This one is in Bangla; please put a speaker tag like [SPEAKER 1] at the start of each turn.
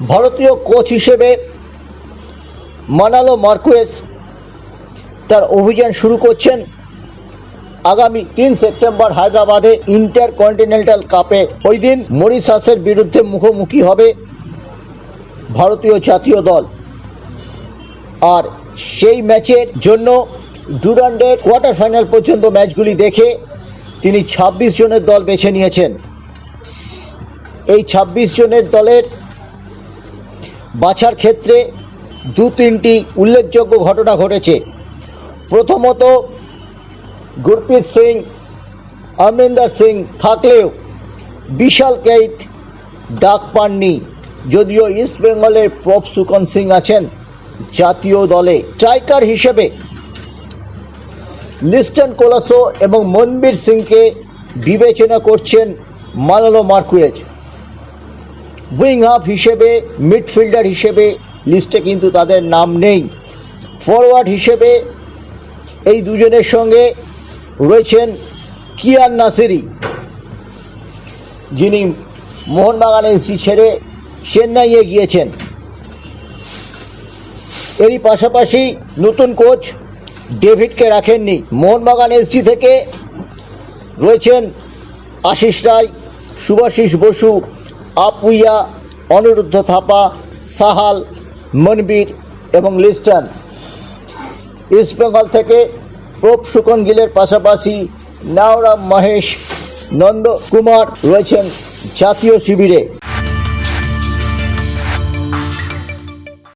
[SPEAKER 1] ভারতীয় কোচ হিসেবে মানালো মার্কুয়েস তার অভিযান শুরু করছেন আগামী তিন সেপ্টেম্বর হায়দ্রাবাদে ইন্টার কন্টিনেন্টাল কাপে। ওই দিন মরিশাসের বিরুদ্ধে মুখোমুখি হবে ভারতীয় জাতীয় দল। আর সেই ম্যাচের জন্য ডুরান্ডের কোয়ার্টার ফাইনাল পর্যন্ত ম্যাচগুলি দেখে তিনি ২৬ জনের দল বেছে নিয়েছেন। এই ২৬ জনের দলের বাছার ক্ষেত্রে দু তিনটি উল্লেখযোগ্য ঘটনা ঘটেছে। প্রথমত, গুরপ্রীত সিং, অমরিন্দর সিং থাকলেও বিশাল কেইত ডাক পাননি। যদিও ইস্ট বেঙ্গলের প্রফ সুকন সিং আছেন জাতীয় দলে। স্ট্রাইকার হিসেবে লিস্টন কোলাসো এবং মনবীর সিংকে বিবেচনা করছেন মালালো মার্কুয়েজ। উইং হাফ হিসেবে, মিডফিল্ডার হিসেবে, লিস্টে কিন্তু তাদের নাম নেই। ফরওয়ার্ড হিসেবে এই দুজনের সঙ্গে রয়েছেন কিয়ান নাসিরি, যিনি মোহনবাগান এসি ছেড়ে চেন্নাইয়ে গিয়েছেন। এরই পাশাপাশি নতুন কোচ ডেভিডকে রাখেননি। মোহনবাগান এসজি থেকে রয়েছেন আশিস রায়, সুভাষিস বসু আপুইয়া, অনিরুদ্ধ থাপা, সাহাল, মনবীর এবং লিস্টন। ইস্টবেঙ্গল থেকে প্রপ সুকন গিলের পাশাপাশি নাওরাম মহেশ নন্দকুমার রয়েছেন জাতীয় শিবিরে।